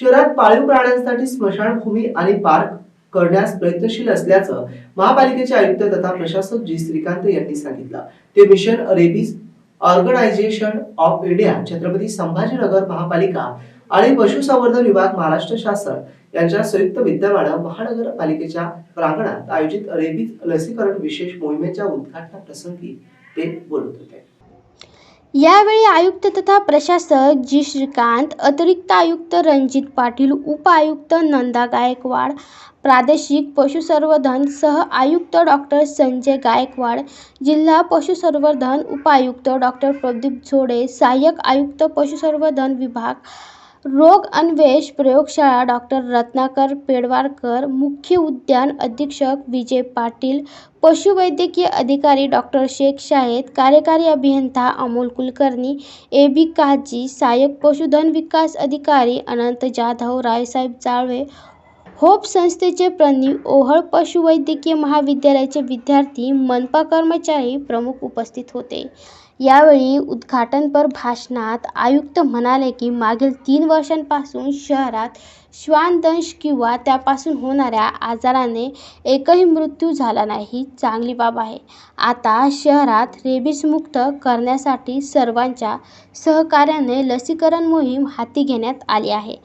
शहरात पाळीव प्राण्यांसाठी स्मशानभूमी आणि पार्क करण्यास प्रयत्नशील असल्याचं महापालिकेचे आयुक्त तथा प्रशासक जी. श्रीकांत यांनी सांगितलं. ते mission rabies organization of India Chhatrapati Sambhajinagar महापालिका आणि पशुसंवर्धन विभाग महाराष्ट्र शासन यांच्या संयुक्त विद्यमानं महानगरपालिकेच्या प्रांगणात आयोजित रेबीज लसीकरण विशेष मोहिमेच्या उद्घाटनाप्रसंगी ते बोलत होते. यावेळी आयुक्त तथा प्रशासक जी. श्रीकांत अतिरिक्त आयुक्त रणजित पाटील उपआयुक्त नंदा गायकवाड प्रादेशिक पशुसंवर्धन सह आयुक्त डॉक्टर संजय गायकवाड जिल्हा पशुसंवर्धन उपायुक्त डॉक्टर प्रदीप झोडे सहाय्यक आयुक्त पशुसंवर्धन विभाग रोग अन्वेष प्रयोगशाळा डॉक्टर रत्नाकर पेडवारकर मुख्य उद्यान अधीक्षक विजय पाटील पशुवैद्यकीय अधिकारी डॉक्टर शेख शाहेद कार्यकारी अभियंता अमोल कुलकर्णी ए बी काजी सहाय्यक पशुधन विकास अधिकारी अनंत जाधव रायसाहेब जाळवे होप संस्थेचे प्रणीव ओहळ पशुवैद्यकीय महाविद्यालयाचे विद्यार्थी मनपा कर्मचारी प्रमुख उपस्थित होते. यावेळी उद्घाटनपर भाषणात आयुक्त म्हणाले की मागील तीन वर्षांपासून शहरात श्वानदंश किंवा त्यापासून होणाऱ्या आजाराने एकही मृत्यू झाला नाही. ही चांगली बाब आहे. आता शहरात रेबीजमुक्त करण्यासाठी सर्वांच्या सहकार्याने लसीकरण मोहीम हाती घेण्यात आली आहे.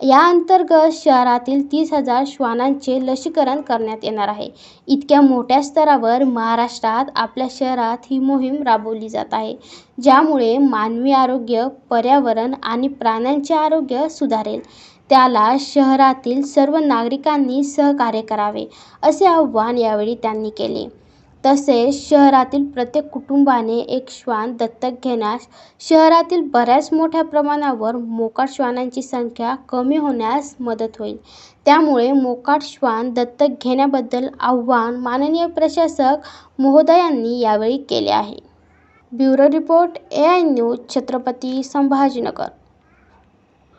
या अंतर्गत शहरातील तीस हजार श्वानांचे लसीकरण करण्यात येणार आहे. इतक्या मोठ्या स्तरावर महाराष्ट्रात आपल्या शहरात ही मोहीम राबवली जात आहे ज्यामुळे मानवी आरोग्य पर्यावरण आणि प्राण्यांचे आरोग्य सुधारेल. त्याला शहरातील सर्व नागरिकांनी सहकार्य करावे असे आवाहन यावेळी त्यांनी केले. तसेच शहरातील प्रत्येक कुटुंबाने एक श्वान दत्तक घेण्यास शहरातील बऱ्याच मोठ्या प्रमाणावर मोकाट श्वानांची संख्या कमी होण्यास मदत होईल. त्यामुळे मोकाट श्वान दत्तक घेण्याबद्दल आव्हान माननीय प्रशासक महोदयांनी यावेळी केले आहे. Bureau report A I news Chhatrapati Sambhajinagar.